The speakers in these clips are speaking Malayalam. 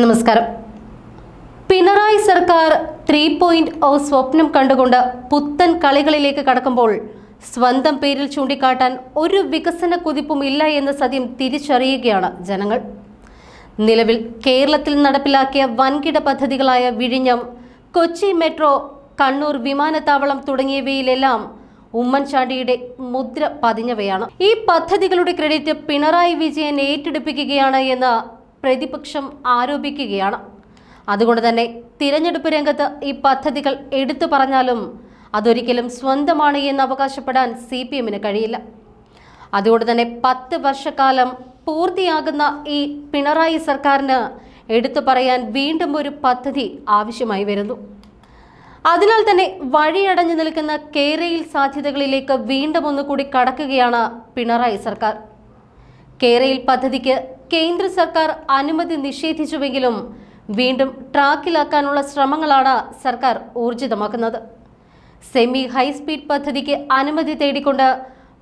നമസ്കാരം. പിണറായി സർക്കാർ ത്രീ പോയിന്റ് ഓ സ്വപ്നം കണ്ടുകൊണ്ട് പുത്തൻ കളികളിലേക്ക് കടക്കുമ്പോൾ സ്വന്തം പേരിൽ ചൂണ്ടിക്കാട്ടാൻ ഒരു വികസന കുതിപ്പും ഇല്ല എന്ന സത്യം തിരിച്ചറിയുകയാണ് ജനങ്ങൾ. നിലവിൽ കേരളത്തിൽ നടപ്പിലാക്കിയ വൻകിട പദ്ധതികളായ വിഴിഞ്ഞം കൊച്ചി മെട്രോ കണ്ണൂർ വിമാനത്താവളം തുടങ്ങിയവയിലെല്ലാം ഉമ്മൻചാണ്ടിയുടെ മുദ്ര പതിഞ്ഞവയാണ്. ഈ പദ്ധതികളുടെ ക്രെഡിറ്റ് പിണറായി വിജയൻ ഏറ്റെടുപ്പിക്കുകയാണ് എന്ന് പ്രതിപക്ഷം ആരോപിക്കുകയാണ്. അതുകൊണ്ട് തന്നെ തിരഞ്ഞെടുപ്പ് രംഗത്ത് ഈ പദ്ധതികൾ എടുത്തു പറഞ്ഞാലും അതൊരിക്കലും സ്വന്തമാണ് എന്ന് അവകാശപ്പെടാൻ സി പി എമ്മിന് കഴിയില്ല. അതുകൊണ്ട് തന്നെ പത്ത് വർഷക്കാലം പൂർത്തിയാകുന്ന ഈ പിണറായി സർക്കാരിന് എടുത്തു പറയാൻ വീണ്ടും ഒരു പദ്ധതി ആവശ്യമായി വരുന്നു. അതിനാൽ തന്നെ വഴിയടഞ്ഞു നിൽക്കുന്ന കേരയിൽ സാധ്യതകളിലേക്ക് വീണ്ടും ഒന്നുകൂടി കടക്കുകയാണ് പിണറായി സർക്കാർ. കേരയിൽ പദ്ധതിക്ക് കേന്ദ്ര സർക്കാർ അനുമതി നിഷേധിച്ചുവെങ്കിലും വീണ്ടും ട്രാക്കിലാക്കാനുള്ള ശ്രമങ്ങളാണ് സർക്കാർ ഊർജിതമാക്കുന്നത്. സെമി ഹൈസ്പീഡ് പദ്ധതിക്ക് അനുമതി തേടിക്കൊണ്ട്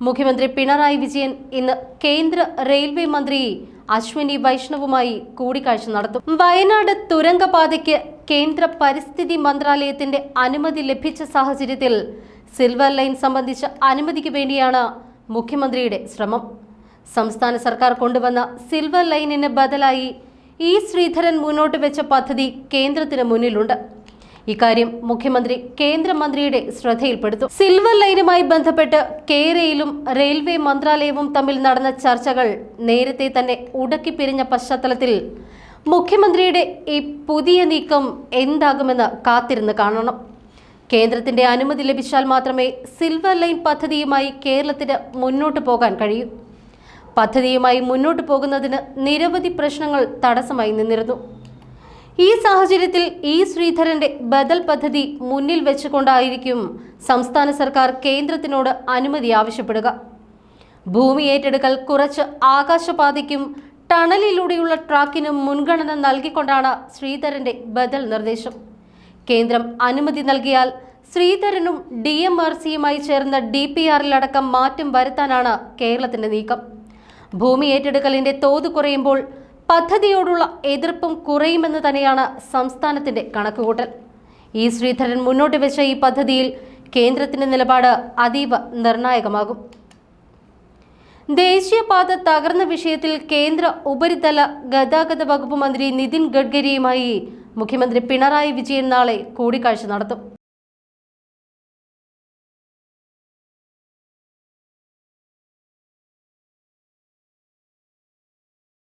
മുഖ്യമന്ത്രി പിണറായി വിജയൻ ഇന്ന് കേന്ദ്ര റെയിൽവേ മന്ത്രി അശ്വിനി വൈഷ്ണവുമായി കൂടിക്കാഴ്ച നടത്തും. വയനാട് തുരങ്കപാതയ്ക്ക് കേന്ദ്ര പരിസ്ഥിതി മന്ത്രാലയത്തിന്റെ അനുമതി ലഭിച്ച സാഹചര്യത്തിൽ സിൽവർ ലൈൻ സംബന്ധിച്ച അനുമതിക്ക് വേണ്ടിയാണ് മുഖ്യമന്ത്രിയുടെ ശ്രമം. സംസ്ഥാന സർക്കാർ കൊണ്ടുവന്ന സിൽവർ ലൈനിന് ബദലായി ഇ ശ്രീധരൻ മുന്നോട്ട് വെച്ച പദ്ധതി കേന്ദ്രത്തിന് മുന്നിലുണ്ട്. ഇക്കാര്യം മുഖ്യമന്ത്രി കേന്ദ്രമന്ത്രിയുടെ ശ്രദ്ധയിൽപ്പെടുത്തും. സിൽവർ ലൈനുമായി ബന്ധപ്പെട്ട് കേരയിലും റെയിൽവേ മന്ത്രാലയവും തമ്മിൽ നടന്ന ചർച്ചകൾ നേരത്തെ തന്നെ ഉടക്കി പിരിഞ്ഞ പശ്ചാത്തലത്തിൽ മുഖ്യമന്ത്രിയുടെ ഈ പുതിയ നീക്കം എന്താകുമെന്ന് കാത്തിരുന്ന് കാണണം. കേന്ദ്രത്തിന്റെ അനുമതി ലഭിച്ചാൽ മാത്രമേ സിൽവർ ലൈൻ പദ്ധതിയുമായി കേരളത്തിന് മുന്നോട്ട് പോകാൻ കഴിയൂ. പദ്ധതിയുമായി മുന്നോട്ട് പോകുന്നതിന് നിരവധി പ്രശ്നങ്ങൾ തടസ്സമായി നിന്നിരുന്നു. ഈ സാഹചര്യത്തിൽ ഇ ശ്രീധരന്റെ ബദൽ പദ്ധതി മുന്നിൽ വെച്ചുകൊണ്ടായിരിക്കും സംസ്ഥാന സർക്കാർ കേന്ദ്രത്തിനോട് അനുമതി ആവശ്യപ്പെടുക. ഭൂമി ഏറ്റെടുക്കൽ കുറച്ച് ആകാശപാതയ്ക്കും ടണലിലൂടെയുള്ള ട്രാക്കിനും മുൻഗണന നൽകിക്കൊണ്ടാണ് ശ്രീധരന്റെ ബദൽ നിർദ്ദേശം. കേന്ദ്രം അനുമതി നൽകിയാൽ ശ്രീധരനും ഡി എം ആർ സിയുമായി ചേർന്ന ഡി പി ആറിലടക്കം മാറ്റം വരുത്താനാണ് കേരളത്തിന്റെ നീക്കം. ഭൂമി ഏറ്റെടുക്കലിന്റെ തോത് കുറയുമ്പോൾ പദ്ധതിയോടുള്ള എതിർപ്പും കുറയുമെന്ന് തന്നെയാണ് സംസ്ഥാനത്തിന്റെ കണക്കുകൂട്ടൽ. ഇ ശ്രീധരൻ മുന്നോട്ട് വെച്ച ഈ പദ്ധതിയിൽ കേന്ദ്രത്തിന്റെ നിലപാട് അതീവ നിർണായകമാകും. ദേശീയപാത തകർന്ന വിഷയത്തിൽ കേന്ദ്ര ഉപരിതല ഗതാഗത വകുപ്പ് മന്ത്രി നിതിൻ ഗഡ്കരിയുമായി മുഖ്യമന്ത്രി പിണറായി വിജയൻ നാളെ കൂടിക്കാഴ്ച നടത്തും.